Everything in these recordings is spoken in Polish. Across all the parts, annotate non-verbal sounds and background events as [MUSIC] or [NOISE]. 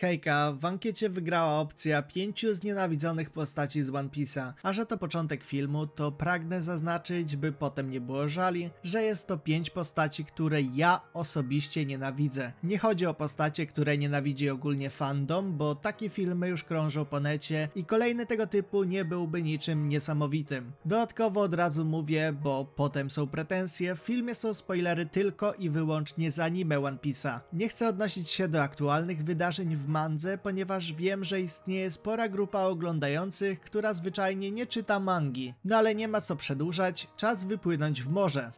Hejka, w ankiecie wygrała opcja pięciu znienawidzonych postaci z One Piece'a, a że to początek filmu, to pragnę zaznaczyć, by potem nie było żali, że jest to pięć postaci, które ja osobiście nienawidzę. Nie chodzi o postacie, które nienawidzi ogólnie fandom, bo takie filmy już krążą po necie i kolejny tego typu nie byłby niczym niesamowitym. Dodatkowo od razu mówię, bo potem są pretensje, w filmie są spoilery tylko i wyłącznie z anime One Piece'a. Nie chcę odnosić się do aktualnych wydarzeń w mandze, ponieważ wiem, że istnieje spora grupa oglądających, która zwyczajnie nie czyta mangi. No ale nie ma co przedłużać, czas wypłynąć w morze.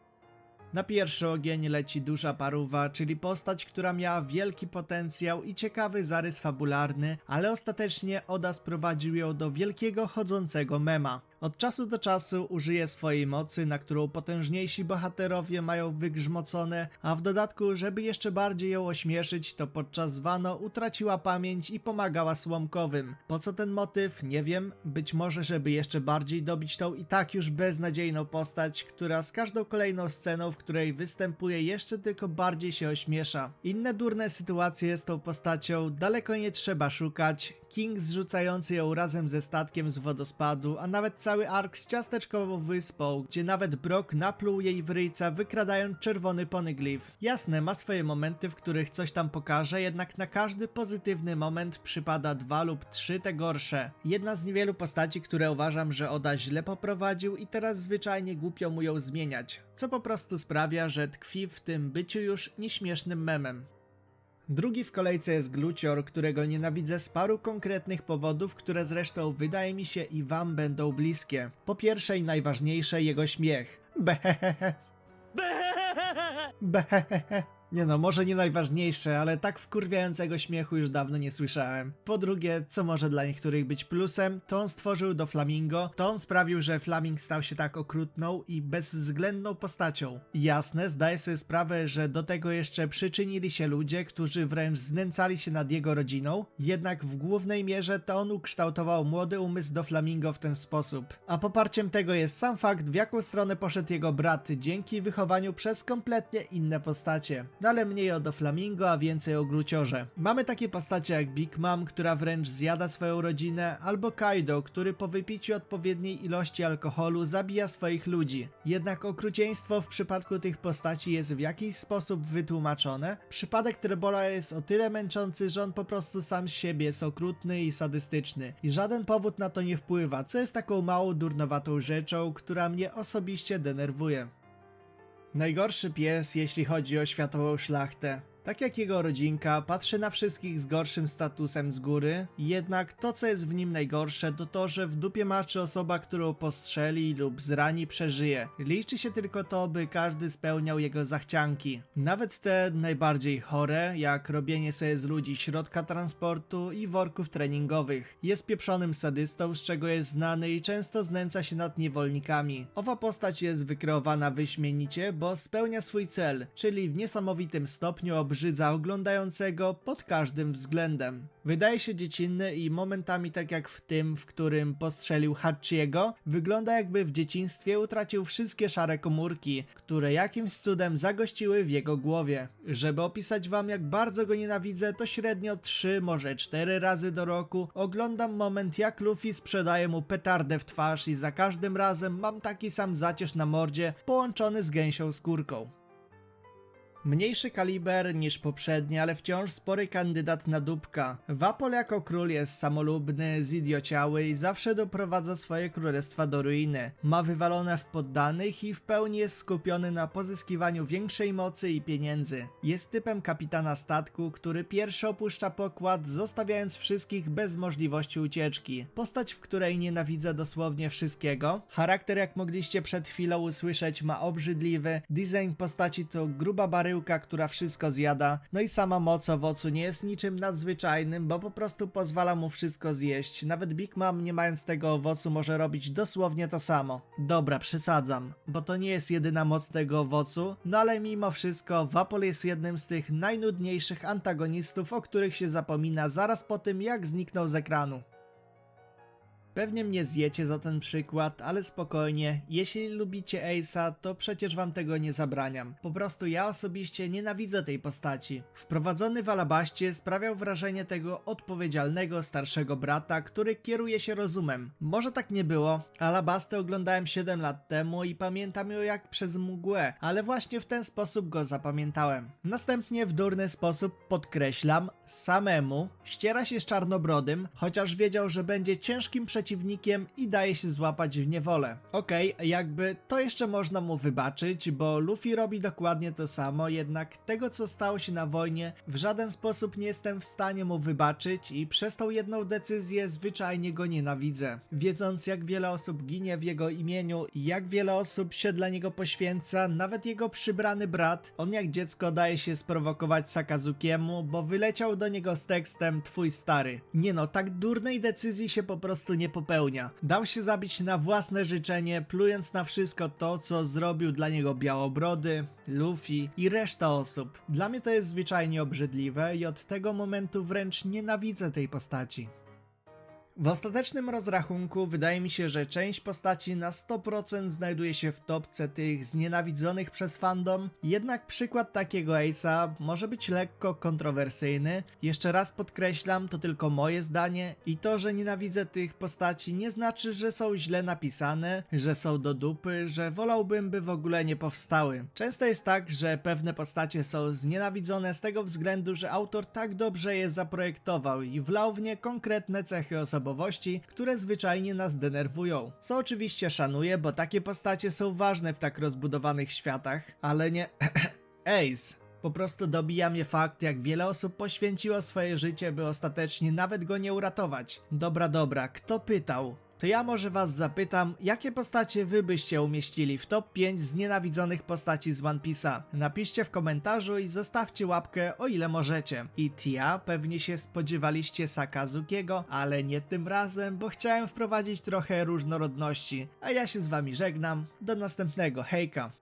Na pierwszy ogień leci duża paruwa, czyli postać, która miała wielki potencjał i ciekawy zarys fabularny, ale ostatecznie Oda sprowadził ją do wielkiego chodzącego mema. Od czasu do czasu użyje swojej mocy, na którą potężniejsi bohaterowie mają wygrzmocone, a w dodatku, żeby jeszcze bardziej ją ośmieszyć, to podczas Wano utraciła pamięć i pomagała Słomkowym. Po co ten motyw? Nie wiem. Być może, żeby jeszcze bardziej dobić tą i tak już beznadziejną postać, która z każdą kolejną sceną, w której występuje, jeszcze tylko bardziej się ośmiesza. Inne durne sytuacje z tą postacią daleko nie trzeba szukać. King zrzucający ją razem ze statkiem z wodospadu, a nawet cały ark z ciasteczkową wyspą, gdzie nawet Brock napluł jej w ryjca, wykradając czerwony ponyglif. Jasne, ma swoje momenty, w których coś tam pokaże, jednak na każdy pozytywny moment przypada dwa lub trzy te gorsze. Jedna z niewielu postaci, które uważam, że Oda źle poprowadził i teraz zwyczajnie głupio mu ją zmieniać, co po prostu sprawia, że tkwi w tym byciu już nieśmiesznym memem. Drugi w kolejce jest Glucior, którego nienawidzę z paru konkretnych powodów, które zresztą wydaje mi się i wam będą bliskie. Po pierwsze i najważniejsze jego śmiech. Behehehe. Behehehe. Nie no, może nie najważniejsze, ale tak wkurwiającego śmiechu już dawno nie słyszałem. Po drugie, co może dla niektórych być plusem, to on stworzył do Flamingo, to on sprawił, że Flaming stał się tak okrutną i bezwzględną postacią. Jasne, zdaję sobie sprawę, że do tego jeszcze przyczynili się ludzie, którzy wręcz znęcali się nad jego rodziną, jednak w głównej mierze to on ukształtował młody umysł do Flamingo w ten sposób. A poparciem tego jest sam fakt, w jaką stronę poszedł jego brat dzięki wychowaniu przez kompletnie inne postacie. Ale mniej o Doflamingo, a więcej o Gluciorze. Mamy takie postacie jak Big Mom, która wręcz zjada swoją rodzinę, albo Kaido, który po wypiciu odpowiedniej ilości alkoholu zabija swoich ludzi. Jednak okrucieństwo w przypadku tych postaci jest w jakiś sposób wytłumaczone. Przypadek Trebola jest o tyle męczący, że on po prostu sam z siebie jest okrutny i sadystyczny. I żaden powód na to nie wpływa, co jest taką małą durnowatą rzeczą, która mnie osobiście denerwuje. Najgorszy pies, jeśli chodzi o światową szlachtę. Tak jak jego rodzinka, patrzy na wszystkich z gorszym statusem z góry, jednak to co jest w nim najgorsze to to, że w dupie maczy osoba, którą postrzeli lub zrani przeżyje. Liczy się tylko to, by każdy spełniał jego zachcianki. Nawet te najbardziej chore, jak robienie sobie z ludzi środka transportu i worków treningowych. Jest pieprzonym sadystą, z czego jest znany i często znęca się nad niewolnikami. Owa postać jest wykreowana wyśmienicie, bo spełnia swój cel, czyli w niesamowitym stopniu obrzydza oglądającego pod każdym względem. Wydaje się dziecinny i momentami tak jak w tym, w którym postrzelił Hachiego, wygląda jakby w dzieciństwie utracił wszystkie szare komórki, które jakimś cudem zagościły w jego głowie. Żeby opisać wam jak bardzo go nienawidzę, to średnio 3, może 4 razy do roku oglądam moment jak Luffy sprzedaje mu petardę w twarz i za każdym razem mam taki sam zacierz na mordzie połączony z gęsią skórką. Mniejszy kaliber niż poprzedni, ale wciąż spory kandydat na dupka. Wapol jako król jest samolubny, zidiociały i zawsze doprowadza swoje królestwa do ruiny. Ma wywalone w poddanych i w pełni jest skupiony na pozyskiwaniu większej mocy i pieniędzy. Jest typem kapitana statku, który pierwszy opuszcza pokład, zostawiając wszystkich bez możliwości ucieczki. Postać, w której nienawidzę dosłownie wszystkiego. Charakter, jak mogliście przed chwilą usłyszeć, ma obrzydliwy. Design postaci to gruba która wszystko zjada. No i sama moc owocu nie jest niczym nadzwyczajnym, bo po prostu pozwala mu wszystko zjeść. Nawet Big Mom nie mając tego owocu może robić dosłownie to samo. Dobra, przesadzam, bo to nie jest jedyna moc tego owocu, no ale mimo wszystko Vapol jest jednym z tych najnudniejszych antagonistów, o których się zapomina zaraz po tym jak zniknął z ekranu. Pewnie mnie zjecie za ten przykład, ale spokojnie, jeśli lubicie Ace'a, to przecież wam tego nie zabraniam. Po prostu ja osobiście nienawidzę tej postaci. Wprowadzony w Alabaście sprawiał wrażenie tego odpowiedzialnego starszego brata, który kieruje się rozumem. Może tak nie było, Alabastę oglądałem 7 lat temu i pamiętam ją jak przez mgłę, ale właśnie w ten sposób go zapamiętałem. Następnie w durny sposób, podkreślam, samemu ściera się z czarnobrodym, chociaż wiedział, że będzie ciężkim przeciwnikiem i daje się złapać w niewolę. Okej, jakby to jeszcze można mu wybaczyć, bo Luffy robi dokładnie to samo, jednak tego co stało się na wojnie w żaden sposób nie jestem w stanie mu wybaczyć i przez tą jedną decyzję zwyczajnie go nienawidzę. Wiedząc jak wiele osób ginie w jego imieniu i jak wiele osób się dla niego poświęca, nawet jego przybrany brat, on jak dziecko daje się sprowokować Sakazukiemu, bo wyleciał do niego z tekstem twój stary. Nie no, tak durnej decyzji się po prostu nie popełnia. Dał się zabić na własne życzenie, plując na wszystko to, co zrobił dla niego Białobrody, Luffy i reszta osób. Dla mnie to jest zwyczajnie obrzydliwe i od tego momentu wręcz nienawidzę tej postaci. W ostatecznym rozrachunku wydaje mi się, że część postaci na 100% znajduje się w topce tych znienawidzonych przez fandom, jednak przykład takiego Ace'a może być lekko kontrowersyjny. Jeszcze raz podkreślam, to tylko moje zdanie i to, że nienawidzę tych postaci nie znaczy, że są źle napisane, że są do dupy, że wolałbym by w ogóle nie powstały. Często jest tak, że pewne postacie są znienawidzone z tego względu, że autor tak dobrze je zaprojektował i wlał w nie konkretne cechy osobowości, które zwyczajnie nas denerwują. Co oczywiście szanuję, bo takie postacie są ważne w tak rozbudowanych światach, ale nie... [CLEARS THROAT] Ace. Po prostu dobija mnie fakt, jak wiele osób poświęciło swoje życie, by ostatecznie nawet go nie uratować. Dobra, dobra, kto pytał? To ja może was zapytam, jakie postacie wy byście umieścili w top 5 znienawidzonych postaci z One Piece'a? Napiszcie w komentarzu i zostawcie łapkę o ile możecie. I Tia, pewnie się spodziewaliście Sakazukiego, ale nie tym razem, bo chciałem wprowadzić trochę różnorodności. A ja się z wami żegnam, do następnego, hejka!